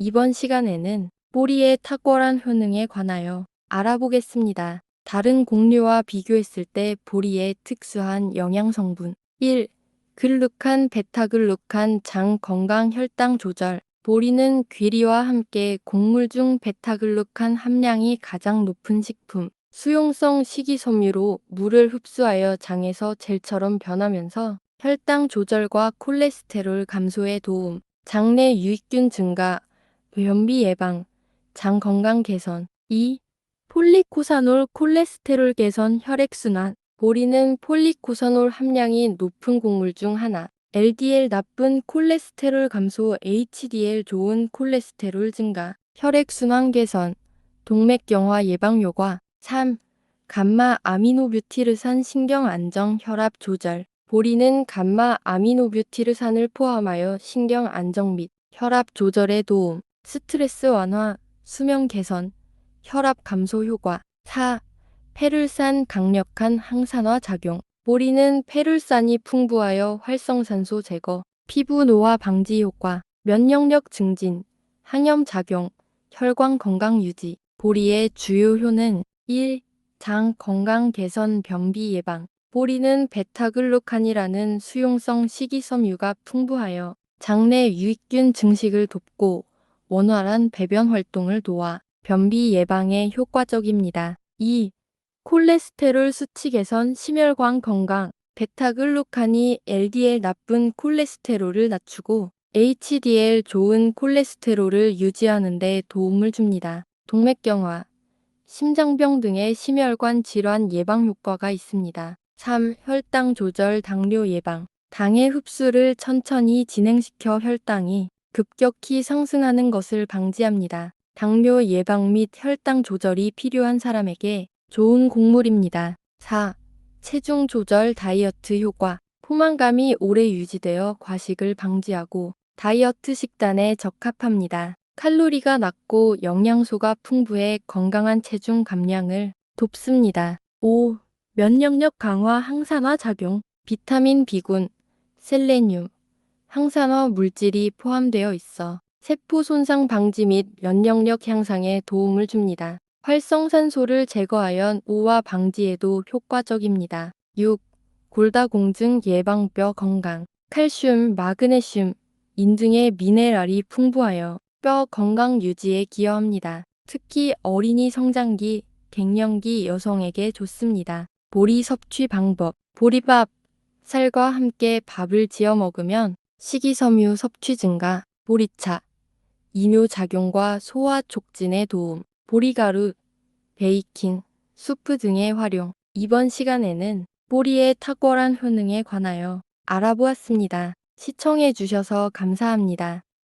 이번 시간에는 보리의 탁월한 효능에 관하여 알아보겠습니다. 다른 곡류와 비교했을 때 보리의 특수한 영양 성분 1. 글루칸, 베타글루칸, 장 건강 혈당 조절 보리는 귀리와 함께 곡물 중 베타글루칸 함량이 가장 높은 식품. 수용성 식이섬유로 물을 흡수하여 장에서 젤처럼 변하면서 혈당 조절과 콜레스테롤 감소에 도움, 장내 유익균 증가, 변비 예방, 장 건강 개선. 2. 폴리코사놀 콜레스테롤 개선 혈액순환. 보리는 폴리코사놀 함량이 높은 곡물 중 하나. LDL 나쁜 콜레스테롤 감소, HDL 좋은 콜레스테롤 증가, 혈액순환 개선, 동맥경화 예방 효과. 3. 감마 아미노뷰티르산 신경 안정 혈압 조절. 보리는 감마 아미노뷰티르산을 포함하여 신경 안정 및 혈압 조절에 도움, 스트레스 완화, 수면 개선, 혈압 감소 효과. 4. 페룰산 강력한 항산화 작용. 보리는 페룰산이 풍부하여 활성산소 제거, 피부 노화 방지 효과, 면역력 증진, 항염 작용, 혈관 건강 유지. 보리의 주요 효능 1. 장 건강 개선 변비 예방. 보리는 베타글루칸이라는 수용성 식이섬유가 풍부하여 장내 유익균 증식을 돕고 원활한 배변 활동을 도와 변비 예방에 효과적입니다. 2. 콜레스테롤 수치 개선 심혈관 건강 베타글루칸이 LDL 나쁜 콜레스테롤을 낮추고 HDL 좋은 콜레스테롤을 유지하는 데 도움을 줍니다. 동맥경화, 심장병 등의 심혈관 질환 예방 효과가 있습니다. 3. 혈당 조절 당뇨 예방 당의 흡수를 천천히 진행시켜 혈당이 급격히 상승하는 것을 방지합니다. 당뇨 예방 및 혈당 조절이 필요한 사람에게 좋은 곡물입니다. 4. 체중 조절 다이어트 효과 포만감이 오래 유지되어 과식을 방지하고 다이어트 식단에 적합합니다. 칼로리가 낮고 영양소가 풍부해 건강한 체중 감량을 돕습니다. 5. 면역력 강화 항산화 작용 비타민 B군, 셀레늄, 항산화 물질이 포함되어 있어 세포 손상 방지 및 면역력 향상에 도움을 줍니다. 활성산소를 제거하여 우와 방지에도 효과적입니다. 6. 골다공증 예방 뼈 건강 칼슘, 마그네슘, 인 등의 미네랄이 풍부하여 뼈 건강 유지에 기여합니다. 특히 어린이 성장기, 갱년기 여성에게 좋습니다. 보리 섭취 방법 보리밥, 쌀과 함께 밥을 지어 먹으면 식이섬유 섭취 증가, 보리차, 이뇨 작용과 소화 촉진에 도움, 보리가루, 베이킹, 수프 등의 활용. 이번 시간에는 보리의 탁월한 효능에 관하여 알아보았습니다. 시청해 주셔서 감사합니다.